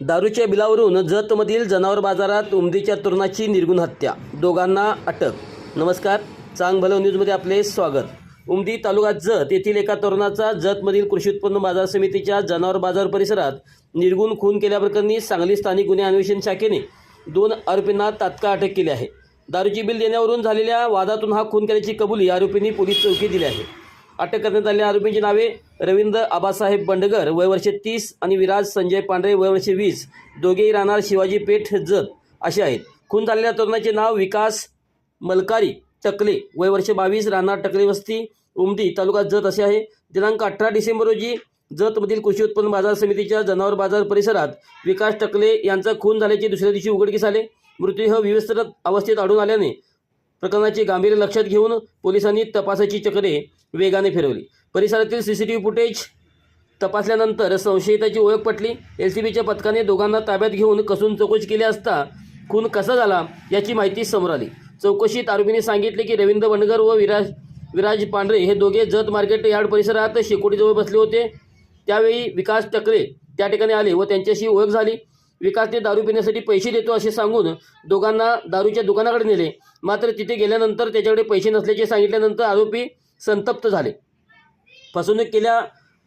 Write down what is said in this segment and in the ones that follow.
दारूच्या बिलावरून जतमधील जनावर बाजारात उमदीच्या तरुणाची निर्गुण हत्या. दोघांना अटक. नमस्कार. चांग भलं न्यूजमध्ये आपले स्वागत. उमदी तालुका जत येथील एका तरुणाचा जतमधील कृषी उत्पन्न बाजार समितीच्या जनावर बाजार परिसरात निर्गुण खून केल्याप्रकरणी सांगली स्थानिक गुन्हे अन्वेषण शाखेने दोन आरोपींना तात्काळ अटक केली आहे. दारूची बिल देण्यावरून झालेल्या वादातून हा खून केल्याची कबुली आरोपींनी पोलीस चौकी दिली आहे. अटक करण्यात आलेल्या आरोपींची नावे रवींद्र आबासाहेब बंडगर वयवर्षे तीस आणि विराज संजय पांढरे वयवर्षे वीस. दोघेही राहणार शिवाजी पेठ जत असे आहेत. खून झालेल्या तरुणाचे नाव विकास मलकारी टकले वयवर्षे बावीस राहणार टकले वस्ती उमदी तालुका जत असे आहे. दिनांक अठरा डिसेंबर रोजी जतमधील कृषी उत्पन्न बाजार समितीच्या जनावर बाजार परिसरात विकास टकले यांचा खून झाल्याचे दुसऱ्या दिवशी उघडकीस आले. मृतदेह विविस्तर अवस्थेत आढळून आल्याने प्रकरणाचे गांभीर्य लक्षात घेऊन पोलिसांनी तपासाची चक्रे वेगाने फिरवली. परिसरातील C C T V footage तपासल्यानंतर संशयिताची ओळख पटली. एल सी बीच्या पथकाने दोघांना ताब्यात घेऊन कसून चौकशी केली असता खून कसा झाला याची माहिती समोर आली. चौकशीत आरोपीने सांगितले की रवींद्र बंडगर व विराज विराज पांढरे हे दोघे जत मार्केट यार्ड परिसरात शेकोटीजवळ बसले होते. त्यावेळी विकास टकले त्या ठिकाणी आले व त्यांच्याशी ओळख झाली. विकासने दारू पिण्यासाठी पैसे देतो असे सांगून दोघांना दारूच्या दुकानाकडे नेले. मात्र तिथे गेल्यानंतर त्याच्याकडे पैसे नसल्याचे सांगितल्यानंतर आरोपी संतप्त झाले. फसवणूक केल्या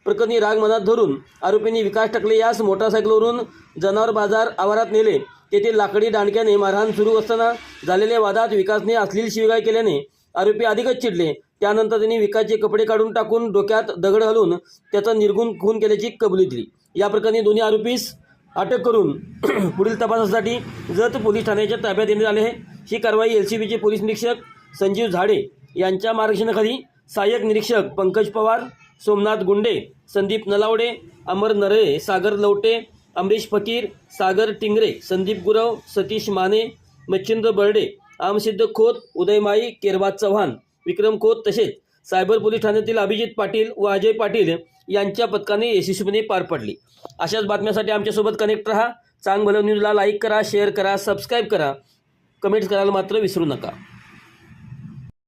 प्रकरणी राग मनात धरून आरोपींनी विकास टाकले. यास मोटारसायकलवरून जनावर बाजार आवारात नेले. तेथे लाकडी दांडक्याने मारहाण सुरू असताना झालेल्या वादात विकासने अश्लील शिवगाय केल्याने आरोपी अधिकच चिडले. त्यानंतर त्यांनी विकासचे कपडे काढून टाकून डोक्यात दगड घालून त्याचा निर्गुण खून केल्याची कबुली दिली. या प्रकरणी दोन्ही आरोपीस अटक करून पुढील तपासासाठी जत पोलीस ठाण्याच्या ताब्यात देण्यात आले आहे. ही कारवाई एल सी बीचे पोलीस निरीक्षक संजीव झाडे यांच्या मार्गदर्शनाखाली सहाय्यक निरीक्षक पंकज पवार सोमनाथ गुंडे संदीप नलावडे अमर नरळे सागर लवटे अमरीश फकीर सागर टिंगरे संदीप गुरव सतीश माने मच्छिंद्र बर्डे आमसिद्ध खोत उदय माई चव्हाण विक्रम खोत तसेच सायबर पोलीस ठाण्यातील अभिजित पाटील व अजय पाटील यांच्या पथकाने यशस्वीपणे पार पडली. अशाच बातम्यासाठी आमच्यासोबत कनेक्ट रहा. चांग भलं न्यूजला लाईक करा शेअर करा सबस्क्राईब करा. कमेंट्स करायला मात्र विसरू नका.